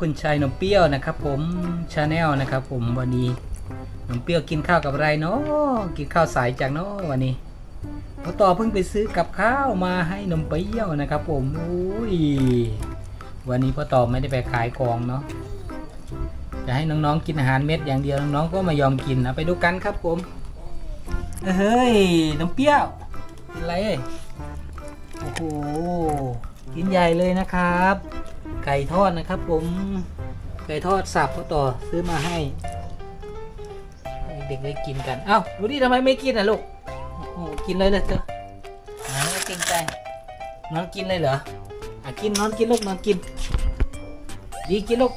คุณชายนมเปรี้ยวนะครับผมชาแนลนะครับผมวันนี้นมเปรี้ยวกินข้าวกับอะไรเนาะกินข้าวสายจังเนาะวันนี้พอต่อเพิ่งไปซื้อกับข้าวมาให้นมเปรี้ยวนะครับ ผมอุ้ยวันนี้พ่อต่อไม่ได้ไปขายของเนาะจะให้น้องๆกินอาหารเม็ดอย่างเดียวน้องๆก็ไม่ยอมกินนะไปดูกันครับผมเฮ้ยนมเปรี้ยวกินอะไรโอ้โหกินใหญ่เลยนะครับ ไก่ทอดนะครับ ผมไก่ทอดสับพ่อต่อซื้อมาให้ เด็กได้กินกัน เอ้าดูดิทำไมไม่กินอะลูกโอ้กินเลยเลยเถอะน้องเก่งใจน้องกินเลยเหรออะกินนอนกินลูกนอนกิน ดีกินลูก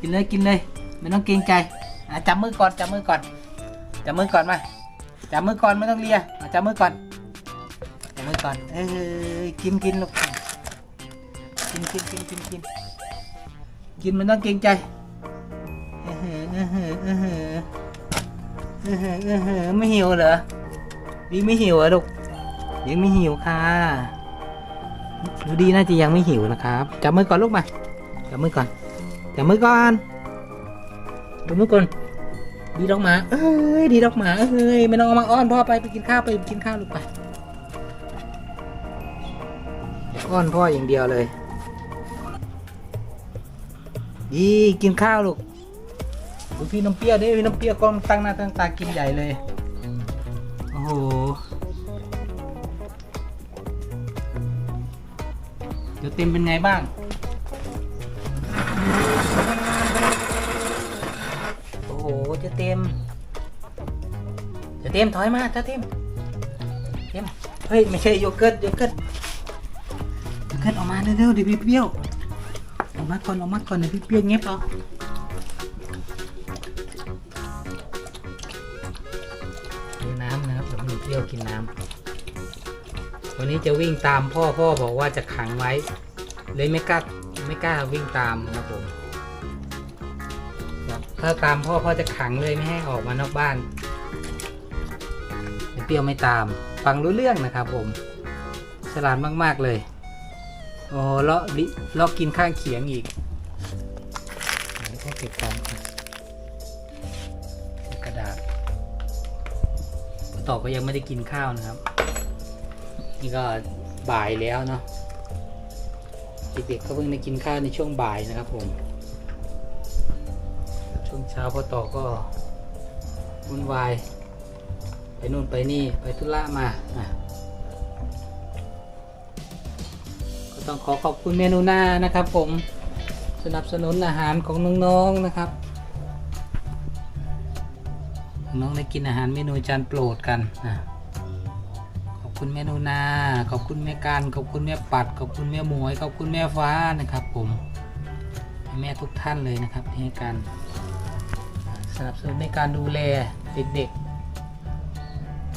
กินเลยกินเลยไม่ต้องเกรงใจอะจับมือก่อนจับมือก่อนจับมือก่อนมาจับมือก่อนไม่ต้องเลียจับมือก่อนจับมือก่อนเอ้ยกินกินลูก กินกินกินกินกินกินมันต้องเกรงใจเออเออเออเออเออเออเไม่หิวเหรอดีไม่หิวเหรอลูกยังไม่หิวค่ะดูดีน่าจะยังไม่หิวนะครับจับมือก่อนลูกมาจับมือก่อนจับมือก่อนจับมือก่อนดีดอกหมาเอ้ยดีดอกหมาเอ้ยไม่ต้องเอามาอ้อนพ่อไปไปกินข้าวไปกินข้าวลูกไปอ้อนพ่ออย่างเดียวเลย ดีกินข้าวลูกดูพี่น้ำเปรี้ยวดิพี่น้ำเปรี้ยวก็ตั้งหน้าตั้งตากินใหญ่เลยโอ้โหเดี๋ยวเต็มเป็นไงบ้างโอ้โหจะเต็มจะเต็มถอยมาเจะเต็มเต็มเฮ้ยไม่ใช่โยเกิร์ตโยเกิร์ตโยเกิร์ตออกมาเร็วๆเดี๋ยวพี่เปรี้ยว อกมาก่อนออกมาก่อนเดี๋ยวพี่เปี้ยวเงียบเอาดูน้ำนะครับเดี๋ยวเปี้ยวกินน้ำวันนี้จะวิ่งตามพ่อพ่อบอกว่าจะขังไว้ เลยไม่กล้าไม่กล้าวิ่งตามนะครับผมถ้าตามพ่อพ่อจะขังเลยไม่ให้ออกมานอกบ้านเปรี้ยวไม่ตาม ฟังรู้เรื่องนะครับผม ฉลาดมาก ๆ เลย โอ้เลาะลิเลาะกินข้างเขียงอีกแล้วก็เก็บของก่อนกระดาษต่อก็ยังไม่ได้กินข้าวนะครับ นี่ก็บ่ายแล้วเนาะเด็กๆก็เพิ่งได้กินข้าวในช่วงบ่ายนะครับผม ช่วงเช้าพอต่อก็วุ่นวาย ไปนู่นไปนี่ไปธุระมาอะ ต้องขอขอบคุณเมนูหน้านะครับผมสนับสนุนอาหารของน้องๆนะครับ น้องได้กินอาหารเมนูจานโปรดกันนะขอบคุณเมนูนา ขอบคุณแม่การขอบคุณแม่ปัด ขอบคุณแม่หมวย ขอบคุณแม่ฟ้านะครับ ผมแม่ทุกท่านเลยนะครับให้การสนับสนุนในการดูแลเด็ก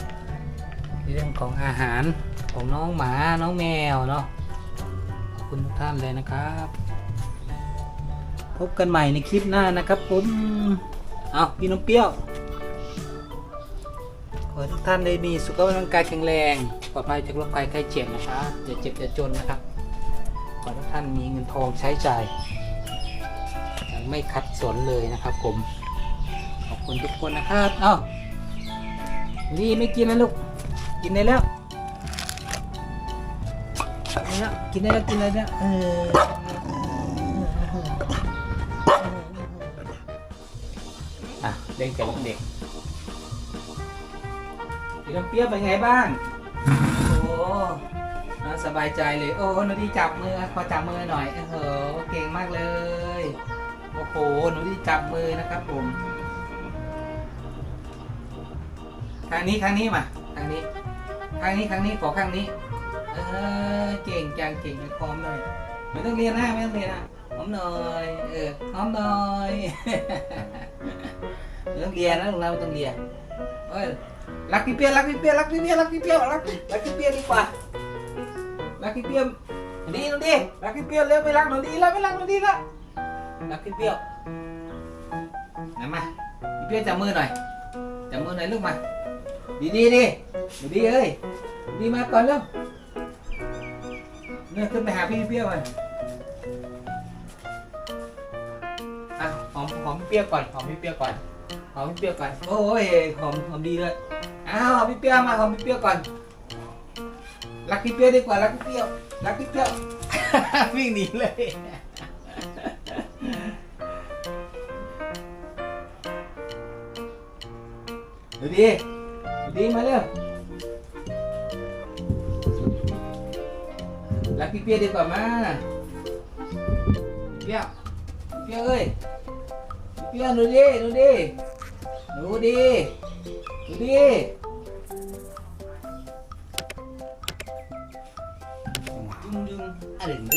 ๆเรื่องของอาหารของน้องหมาน้องแมวเนาะ คุณทุกท่านเลยนะครับ พบกันใหม่ในคลิปหน้านะครับผมเอาพี่น้องเปรี้ยว ขอให้ทุกท่านได้มีสุขภาพร่างกายแข็งแรงปลอดภัยจากโรคภัยไข้เจ็บนะครับอย่าเจ็บอย่าจนนะครับ ขอให้ทุกท่านมีเงินทองใช้จ่ายอย่างไม่ขัดสนเลยนะครับ ผม ขอบคุณทุกคนนะครับ เอ้านี่ไม่กินนะลูก กินได้แล้ว แล้วกินได้แล้วกินได้แล้วเอออะเล่นกับเด็กพี่น้ำเปี้ยวเป็นไงบ้าง โอ้น่าสบายใจเลย โอ้หนูดีจับมือขอจับมือหน่อยโอ้โหเก่งมากเลย โอ้โห หนูดีจับมือนะครับผมครั้งนี้ครั้งนี้มาครั้งนี้ครั้งนี้ครั้งนี้ขอครั้งนี้ เออเก่งจังเก่งจังพร้อมเลยไม่ต้องเรียนนะไม่ต้องเรียนนะหอมหน่อยเออหอมหน่อยไม่ต้องเรียนนะเราไม่ต้องเรียนเอ้ยรักพี่เปียรักพี่เปียรักพี่เปียรักพี่เปียรักรักพี่เปียดีกว่ารักพี่เปียดีหนูดีรักพี่เปียเร็วไปรักหนูดีแล้วไม่รักหนูดีล้วรักพี่เปียไหนมาพี่เปียจับมือหน่อยจับมือหน่อยลูกมาดีดีดีดีเอ้ยดีมาก่อนเร็ว เนี่ยขึ้นไปหาพี่เปรี้ยวมันอมหอมพี่เปรี้ยวก่อนหอมพี่เปรี้ยวก่อนหอมพี่เปรี้ยวก่อนโอ้ยหอมหอมดีเลยอ้าวหอมพี่เปรี้ยวมาหอมพี่เปรี้ยวก่อน รักพี่เปรี้ยวดีกว่ารักพี่เปรี้ยวรักพี่เปรี้ยววิ่งหนีเลยดูดิดูดิมาเร็ว ลักพี่เปียดีกว่ามาเปียเปียเอ้ยเปียดูดิดูดิดูดิดูดิดึงดึงอะไรดึง